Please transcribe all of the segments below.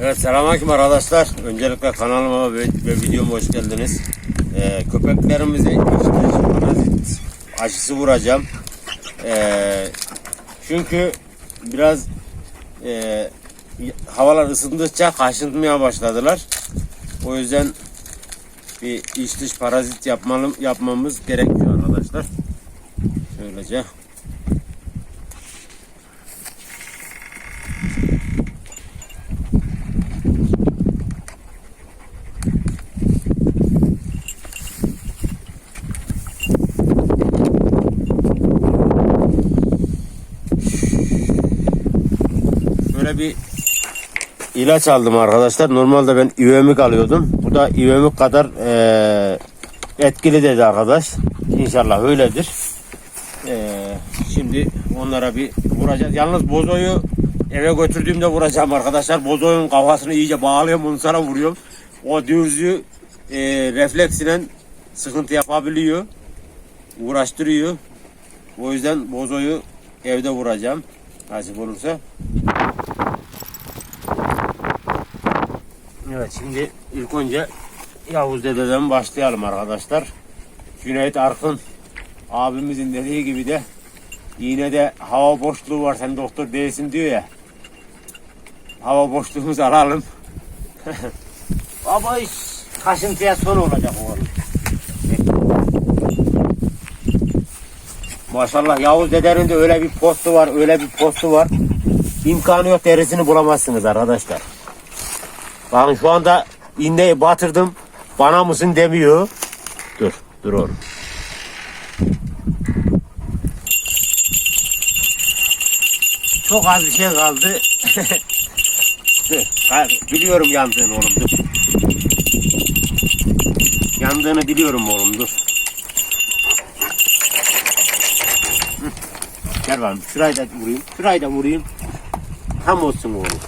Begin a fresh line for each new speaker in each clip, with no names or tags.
Evet selamünaleyküm arkadaşlar. Öncelikle kanalıma ve, ve videoma hoş geldiniz. Ee, köpeklerimize aşısı vuracağım. Ee, çünkü biraz e, havalar ısındıkça kaşınmaya başladılar. O yüzden bir iç dış parazit yapmalı, yapmamız gerekiyor arkadaşlar. Şöylece. Bir ilaç aldım arkadaşlar. Normalde ben ivemik alıyordum. Bu da ivemik kadar eee, etkili dedi arkadaş. İnşallah öyledir. Eee, şimdi onlara bir vuracağız. Yalnız bozoyu eve götürdüğümde vuracağım arkadaşlar. Bozoyun kafasını iyice bağlıyorum. Onu sana vuruyorum. O dürzü eee refleksine sıkıntı yapabiliyor. Uğraştırıyor. O yüzden bozoyu evde vuracağım. Nasip olursa. Evet şimdi ilk önce Yavuz dededen başlayalım arkadaşlar. Cüneyt Arkın abimizin dediği gibi de yine de hava boşluğu var sen doktor değilsin diyor ya. Hava boşluğumuzu alalım. Baba iş kaşıntıya son olacak oğlum. Maşallah Yavuz dedenin de öyle bir postu var, öyle bir postu var. İmkanı yok derisini bulamazsınız arkadaşlar. Bakın şu anda iğneyi batırdım. Bana mısın demiyor. Dur, dur oğlum. Çok az bir şey kaldı. dur, biliyorum yandığını oğlum dur. Yandığını biliyorum oğlum dur. Gel bakalım şurayı da vurayım. Şurayı da vurayım. Tam olsun oğlum.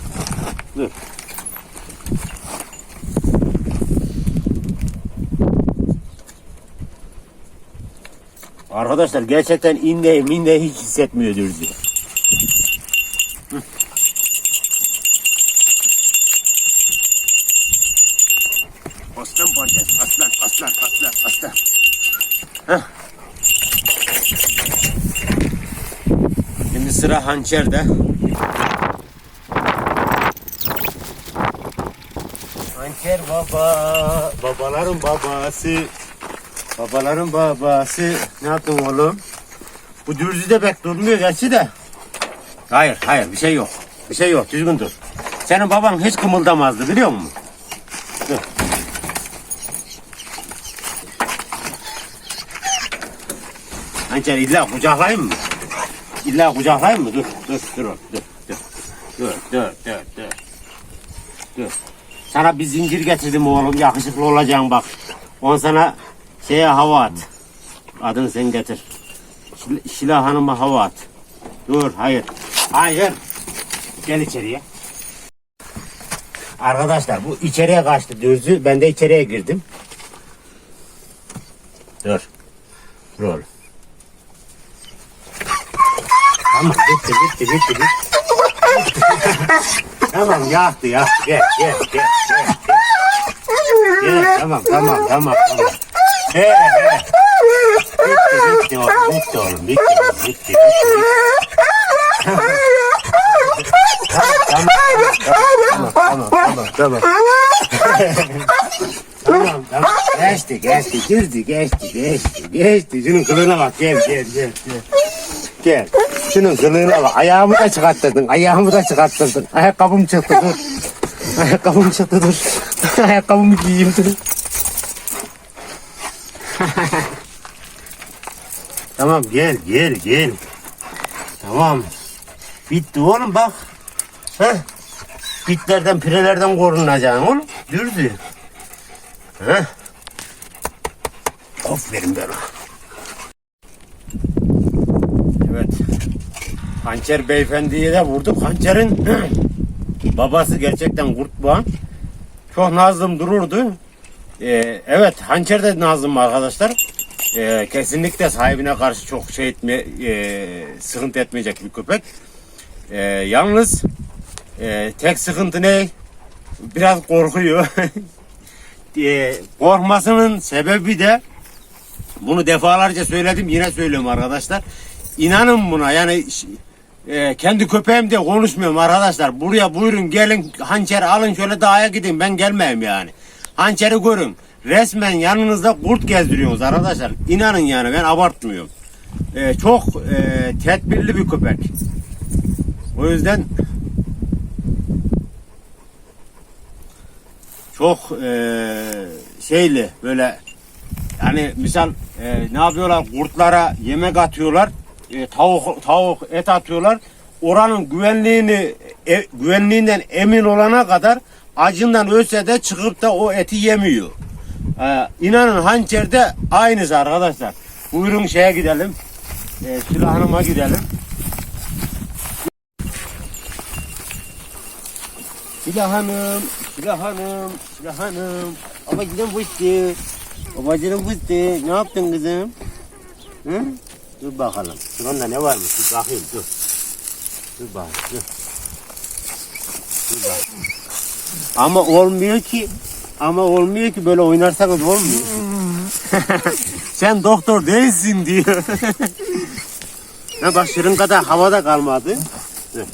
Dur. Arkadaşlar gerçekten inneyi minneyi hiç hissetmiyor dürzü. Hı. Aslan parçası, aslan, aslan, aslan, aslan. Heh. Şimdi sıra hançerde. Hançer baba, babaların babası. Babaların babası. Ne yaptın oğlum? Bu dürzü de pek durmuyor gerçi de. Hayır, hayır bir şey yok. Bir şey yok, düzgün dur. Senin baban hiç kımıldamazdı biliyor musun? Dur. Hançer illa kucaklayayım mı? İlla kucaklayayım mı? Dur, dur, dur, dur, dur. Dur, dur, dur, dur. Dur. Sana bir zincir getirdim oğlum, yakışıklı olacaksın bak. On sana şeye hava at. Adını sen getir. Şil- Şila Hanım'a hava at. Dur, hayır. Hayır. Gel içeriye. Arkadaşlar bu içeriye kaçtı dürzü. Ben de içeriye girdim. Dur. Dur oğlum. Tamam bitti bitti bitti bitti. tamam yaktı yaktı gel gel gel. Gel, gel tamam tamam tamam tamam. He he. Bitti bitti oğlum bitti oğlum bitti oğlum bitti bitti. tamam tamam tamam tamam. Tamam tamam geçti geçti girdi geçti geçti geçti şunun kılığına bak gel gel gel gel. Gel. Şunun kılığına bak. Ayağımı da çıkarttırdın. Ayağımı da çıkarttırdın. Ayakkabım çıktı dur. Ayakkabım çıktı dur. Ayakkabımı giyeyim dur. tamam gel gel gel. Tamam. Bitti oğlum bak. Heh. Bitlerden pirelerden korunacaksın oğlum. Dürdü. Heh. Aferin bana. Evet. Hançer beyefendiye de vurduk. Hançer'in babası gerçekten kurtban. Çok nazlım dururdu. Ee, evet hançer de nazlım arkadaşlar. Ee, kesinlikle sahibine karşı çok şey etme, e, sıkıntı etmeyecek bir köpek. Ee, yalnız Ee, tek sıkıntı ne? Biraz korkuyor. Ee, korkmasının sebebi de bunu defalarca söyledim yine söylüyorum arkadaşlar. İnanın buna yani e, kendi köpeğim diye konuşmuyorum arkadaşlar. Buraya buyurun gelin hançeri alın şöyle dağa gidin ben gelmeyeyim yani. Hançeri görün. Resmen yanınızda kurt gezdiriyorsunuz arkadaşlar. İnanın yani ben abartmıyorum. E, çok e, tedbirli bir köpek. O yüzden çok e, şeyli böyle yani misal e, ne yapıyorlar kurtlara yemek atıyorlar e, tavuk tavuk et atıyorlar oranın güvenliğini e, güvenliğinden emin olana kadar acından ölse de çıkıp da o eti yemiyor. E, inanın hançerde aynısı arkadaşlar. Buyurun şeye gidelim. E, Süla Hanım'a gidelim. Süla Hanım, Süla Hanım, Süla Hanım. Babacığım fıstığı. Babacığım fıstığı. Ne yaptın kızım? Hı? Dur bakalım. Şuranda ne varmış? Dur bakayım dur. Dur bakayım dur. Dur bakayım. Ama olmuyor ki. Ama olmuyor ki böyle oynarsanız olmuyor. Sen doktor değilsin diyor. ha bak şırın kadar havada kalmadı. Dur.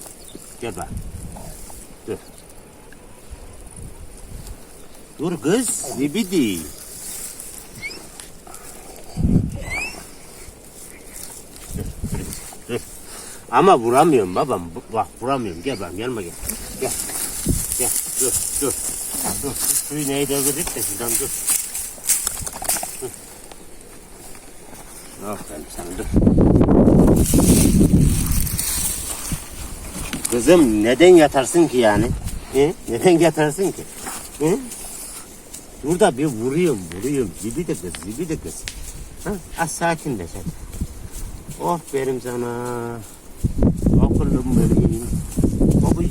Gel bak. Dur. Dur kız. Zibidi. Dur. Ama vuramıyorum babam. Bak vuramıyorum. Gel bak yanıma gel. Gel. Dur. Dur. Dur. Suyu neyi devirdik de şuradan dur. Aferin sana dur. Kızım neden yatarsın ki yani? He? Neden yatarsın ki? He? Burada bir vuruyorum, vuruyorum. Zibi de kız, zibi de kız. Ha? Az sakin de sen. Aferin sana. Akıllım benim.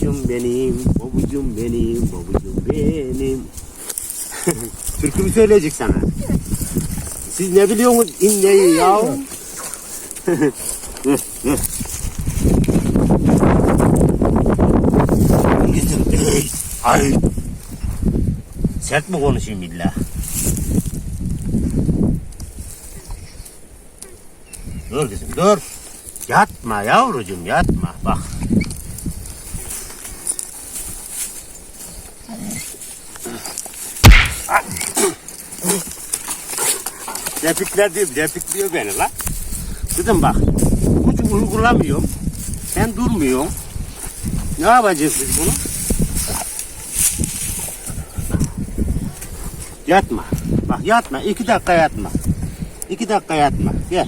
Babacım benim, babacım benim, babacım benim. Türkü mü söyleyecek sana? Siz ne biliyorsunuz inneyi ya? Ay. Sert mi konuşayım illa? Dur kızım dur. Yatma yavrucuğum yatma bak. Repikler diyor, repikliyor beni la. Kızım bak, ucu uygulamıyorum. Sen durmuyorsun. Ne yapacağız biz bunu? Yatma. Bak yatma. iki dakika yatma. İki dakika yatma. Gel.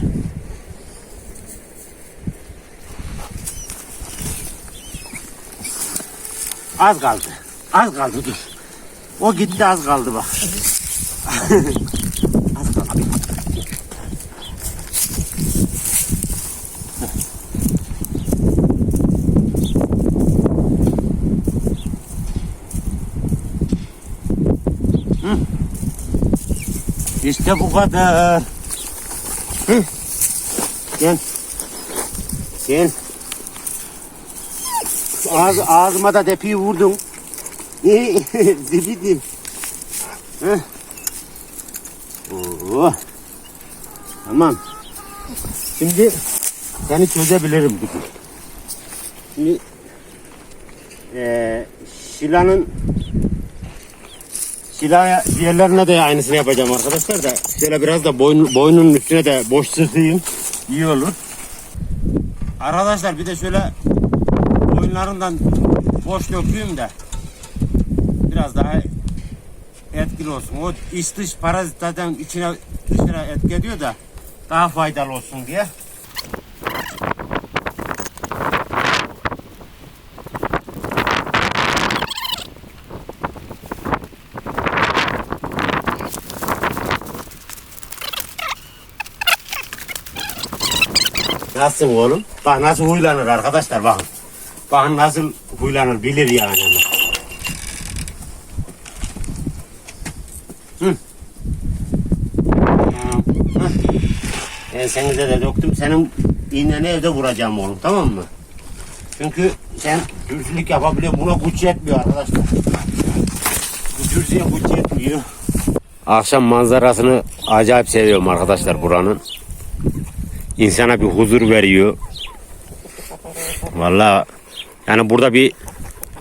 Az kaldı. Az kaldı dur. O gitti az kaldı bak. İşte bu kadar. Hı. Gel. Gel. Ağız, ağzıma da depiyi vurdun. Zibidim. Oo. Tamam. Şimdi seni çözebilirim bugün. Şimdi eee Şila'nın Silah diğerlerine de aynısını yapacağım arkadaşlar da şöyle biraz da boyun, boynunun üstüne de boş sıkayım. İyi olur. Arkadaşlar bir de şöyle boyunlarından boş dökeyim de biraz daha etkili olsun. O iç dış parazit zaten içine dışına etki ediyor da daha faydalı olsun diye. Nasılsın oğlum? Bak nasıl huylanır arkadaşlar bakın. Bakın nasıl huylanır bilir yani. Hı. Hı. Ensenize de döktüm. Senin iğneni evde vuracağım oğlum tamam mı? Çünkü sen dürzülük yapabiliyorsun. Buna güç yetmiyor arkadaşlar. Bu dürzüye güç yetmiyor. Akşam manzarasını acayip seviyorum arkadaşlar buranın. İnsana bir huzur veriyor. Vallahi yani burada bir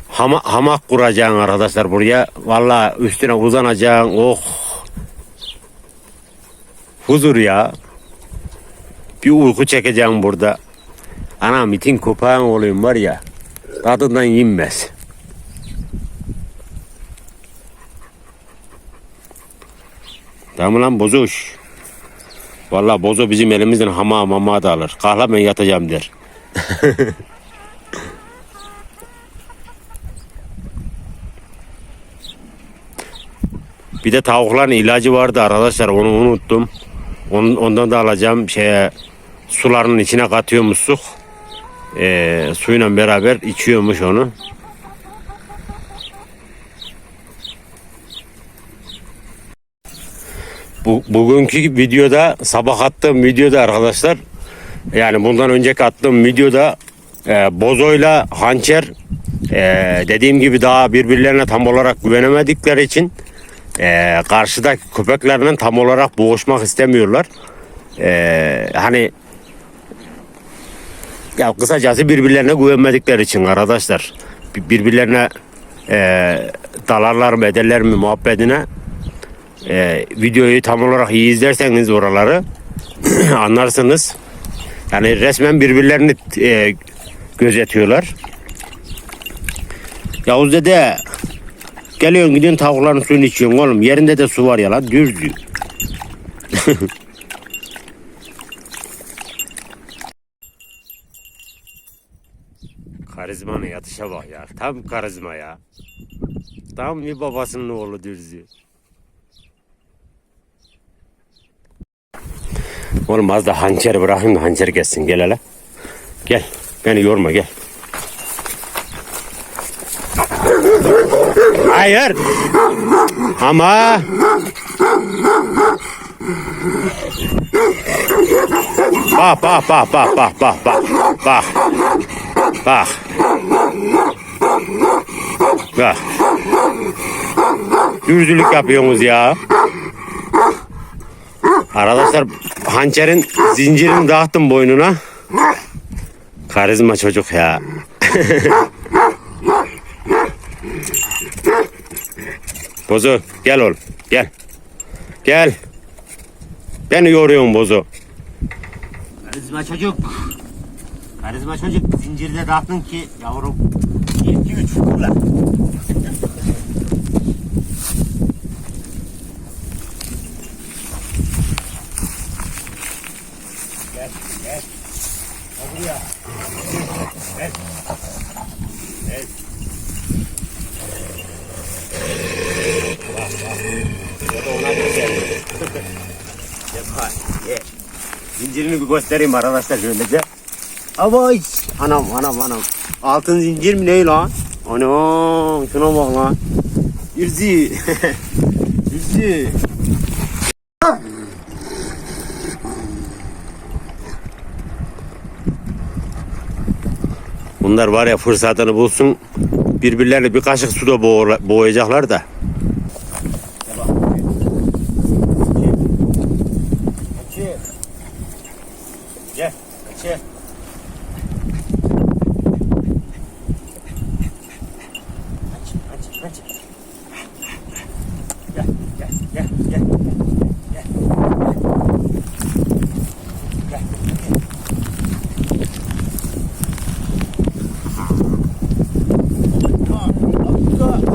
hama, hamak kuracaksın arkadaşlar buraya. Vallahi üstüne uzanacaksın. Oh. Huzur ya. Bir uyku çekeceğim burada. Ana mitin köpeğin olayım var ya. Tadından yenmez. Tamam lan bozuş. Vallahi bozo bizim elimizden hama mama da alır. Kahla ben yatacağım der. Bir de tavukların ilacı vardı arkadaşlar onu unuttum. Onun, ondan da alacağım şeye sularının içine katıyormuşsuk. Ee, suyla beraber içiyormuş onu. Bu, bugünkü videoda sabah attığım videoda arkadaşlar yani bundan önceki attığım videoda e, bozoyla hançer e, dediğim gibi daha birbirlerine tam olarak güvenemedikleri için e, karşıdaki köpeklerle tam olarak boğuşmak istemiyorlar. E, hani ya kısacası birbirlerine güvenmedikleri için arkadaşlar Bir- birbirlerine e, dalarlar mı ederler mi muhabbetine e, videoyu tam olarak iyi izlerseniz oraları anlarsınız. Yani resmen birbirlerini e, gözetiyorlar. Yavuz dede geliyorsun gidiyorsun tavukların suyunu içiyorsun oğlum. Yerinde de su var ya lan düz diyor. Karizmanın yatışa bak ya. Tam karizma ya. Tam bir babasının oğlu dürzü. Oğlum az da hançer bırakayım da hançer kessin. Gel hele. Gel. Beni yorma gel. Hayır. Ama. Bak bak bak bak bak bak bak. Bak. Bak. Bak. Dürüzlülük yapıyorsunuz ya. Arkadaşlar hançerin zincirini dağıttım boynuna. Karizma çocuk ya. Bozu gel oğlum gel. Gel. Beni yoruyorsun Bozu. Karizma çocuk. Karizma çocuk zincirde dağıttın ki yavrum. 2 3 fırla. Gel gel. Buraya. Gel. Gel. Bak bak. Ya da ona güzel. Yapar. Ye. Zincirini bir göstereyim arkadaşlar şöylece. Avay. Anam anam anam. Altın zincir mi ne lan? Anam şuna bak lan. Yüzü. Yüzü. Bunlar var ya fırsatını bulsun birbirlerini bir kaşık suda boğ- boğacaklar da. Gel, gel. Aç, aç, aç. Gel, gel, gel, gel. Gel. Gel, gel.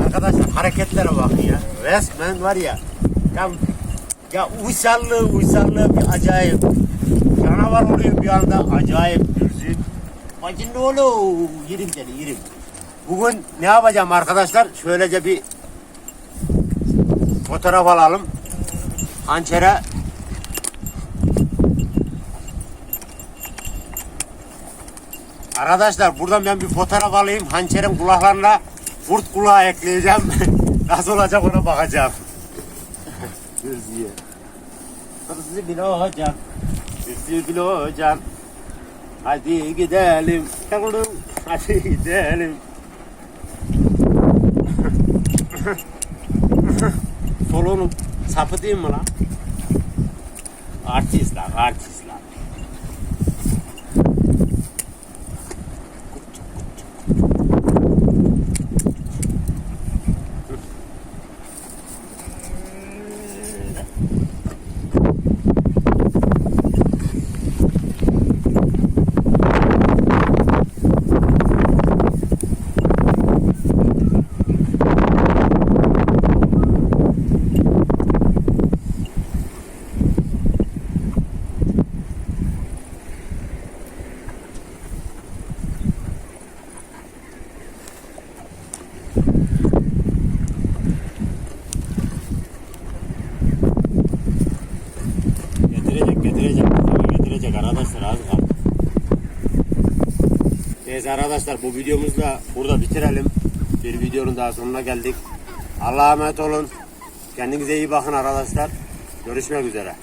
Arkadaşlar hareketlere bakın ya. Resmen var ya. Ya, ya uysallığı uysallığı bir acayip. Canavar oluyor bir anda acayip dürzü. Bacın ne oğlu? Yerim seni yerim. Bugün ne yapacağım arkadaşlar? Şöylece bir fotoğraf alalım. Hançere Arkadaşlar buradan ben bir fotoğraf alayım. Hançerin kulaklarına kurt kulağı ekleyeceğim. Nasıl olacak ona bakacağım. Dürzüye. Hırsızı bile hocam. Hırsızı bile hocam. Hadi gidelim. Hadi gidelim. Solunum sapı değil mi lan? Artist lan, artist lan. Getirecek, getirecek. Getirecek arkadaşlar az kaldı. Neyse arkadaşlar bu videomuzu da burada bitirelim. Bir videonun daha sonuna geldik. Allah'a emanet olun. Kendinize iyi bakın arkadaşlar. Görüşmek üzere.